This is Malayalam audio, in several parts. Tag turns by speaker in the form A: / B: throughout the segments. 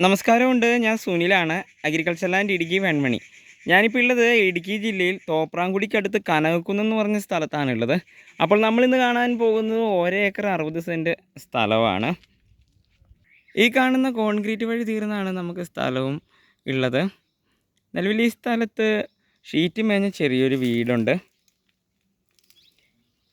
A: നമസ്കാരമുണ്ട്. ഞാൻ സുനിലാണ്. Agriculture land Idukki Venmani. ഞാനിപ്പോൾ ഉള്ളത് ഇടുക്കി ജില്ലയിൽ തോപ്രാംകുടിക്കടുത്ത് കനകക്കുന്ന് എന്ന് പറഞ്ഞ സ്ഥലത്താണുള്ളത്. അപ്പോൾ നമ്മളിന്ന് കാണാൻ പോകുന്നത് ഒരേ ഏക്കർ അറുപത് സെന്റ് സ്ഥലമാണ്. ഈ കാണുന്ന കോൺക്രീറ്റ് വഴി തീർന്നാണ് നമുക്ക് സ്ഥലവും ഉള്ളത് നിലവിൽ ഈ സ്ഥലത്ത് ഷീറ്റ് മേഞ്ഞ ചെറിയൊരു വീടുണ്ട്.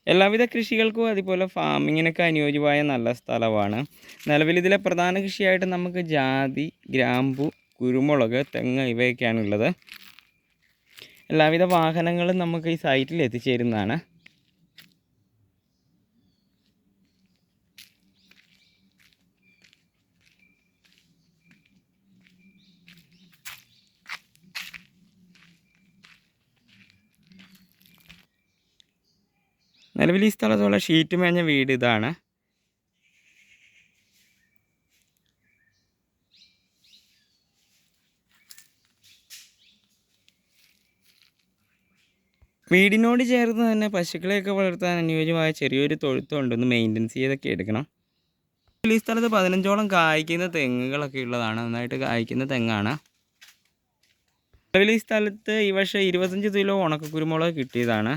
A: എല്ലാവിധ കൃഷികൾക്കും അതുപോലെ ഫാമിങ്ങിനൊക്കെ അനുയോജ്യമായ നല്ല സ്ഥലമാണ്. നിലവിൽ ഇതിലെ പ്രധാന കൃഷിയായിട്ട് നമുക്ക് ജാതി ഗ്രാമ്പു കുരുമുളക് തെങ്ങ് ഇവയൊക്കെയാണുള്ളത് എല്ലാവിധ വാഹനങ്ങളും നമുക്ക് ഈ സൈറ്റിൽ എത്തിച്ചേരുന്നതാണ്. നിലവിൽ ഈ സ്ഥലത്തുള്ള ഷീറ്റ് മേഞ്ഞ വീട് ഇതാണ്. വീടിനോട് ചേർന്ന് തന്നെ പശുക്കളെയൊക്കെ വളർത്താൻ അനുയോജ്യമായ ചെറിയൊരു തൊഴുത്തുണ്ട്. ഒന്ന് മെയിന്റെനൻസ് ചെയ്തൊക്കെ എടുക്കണം. ഈ സ്ഥലത്ത് പതിനഞ്ചോളം കായ്ക്കുന്ന തെങ്ങുകളൊക്കെ ഉള്ളതാണ്. നന്നായിട്ട് കായ്ക്കുന്ന തെങ്ങാണ്. ഈ സ്ഥലത്ത് ഈ വർഷം ഇരുപത്തഞ്ച് കിലോ ഉണക്കക്കുരുമുളക് കിട്ടിയതാണ്.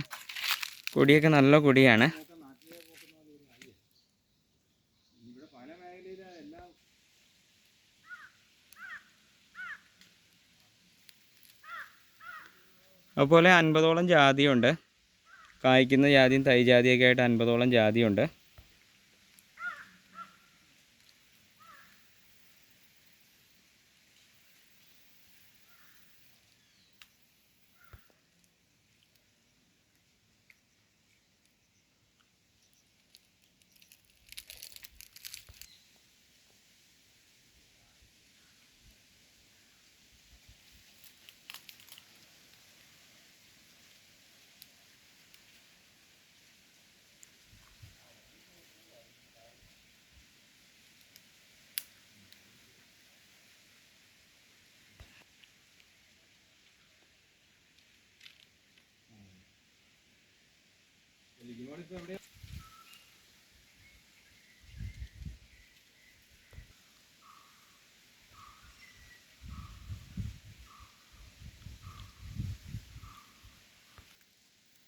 A: കൊടിയൊക്കെ നല്ല കൊടിയാണ് അതുപോലെ അൻപതോളം ജാതിയുണ്ട്. കായ്ക്കുന്ന ജാതിയും തൈ ജാതിയൊക്കെ ആയിട്ട് അൻപതോളം ജാതിയുണ്ട്.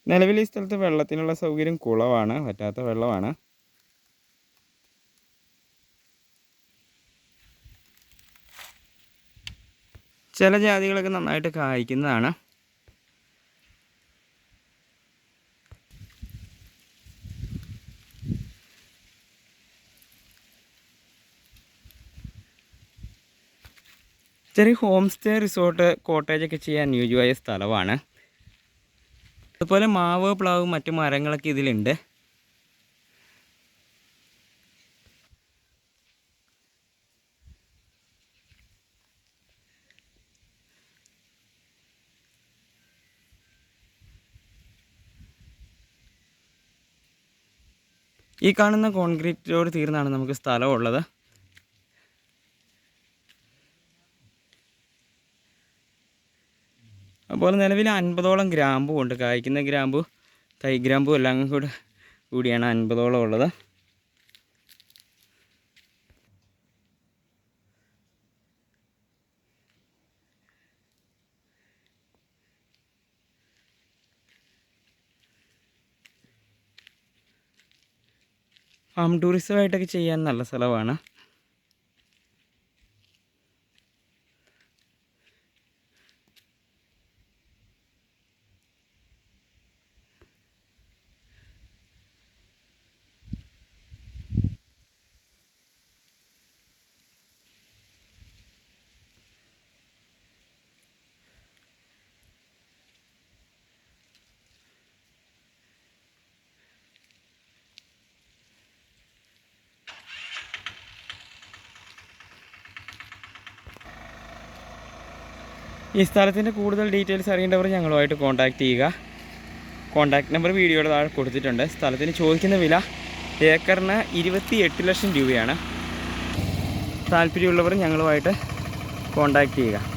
A: നിലവിൽ ഈ സ്ഥലത്ത് വെള്ളത്തിനുള്ള സൗകര്യം കുളവാണ് പറ്റാത്ത വെള്ളമാണ്. ചില ജാതികളൊക്കെ നന്നായിട്ട് കായ്ക്കുന്നതാണ്. ചെറിയ ഹോം സ്റ്റേ റിസോർട്ട് കോട്ടേജൊക്കെ ചെയ്യാൻ അനുയോജ്യമായ സ്ഥലമാണ്. അതുപോലെ മാവ് പ്ലാവ് മറ്റു മരങ്ങളൊക്കെ ഇതിലുണ്ട്. ഈ കാണുന്ന കോൺക്രീറ്റ് റോഡ് തീർന്നാണ് നമുക്ക് സ്ഥലമുള്ളത്. അതുപോലെ നിലവിൽ അൻപതോളം ഗ്രാമ്പു ഉണ്ട്. കായ്ക്കുന്ന ഗ്രാമ്പു തൈ ഗ്രാമ്പു എല്ലാം കൂടെ കൂടിയാണ് അൻപതോളം ഉള്ളത്. ഫാം ടൂറിസമായിട്ടൊക്കെ ചെയ്യാൻ നല്ല സ്ഥലമാണ്. ഈ സ്ഥലത്തിന്റെ കൂടുതൽ ഡീറ്റെയിൽസ് അറിയേണ്ടവർ ഞങ്ങളുമായിട്ട് കോൺടാക്റ്റ് ചെയ്യുക. കോൺടാക്ട് നമ്പർ വീഡിയോയുടെ താഴെ കൊടുത്തിട്ടുണ്ട്. സ്ഥലത്തിന് ചോദിക്കുന്ന വില ഏക്കറിന് ഇരുപത്തി എട്ട് ലക്ഷം രൂപയാണ്. താല്പര്യമുള്ളവർ ഞങ്ങളുമായിട്ട് കോൺടാക്റ്റ് ചെയ്യുക.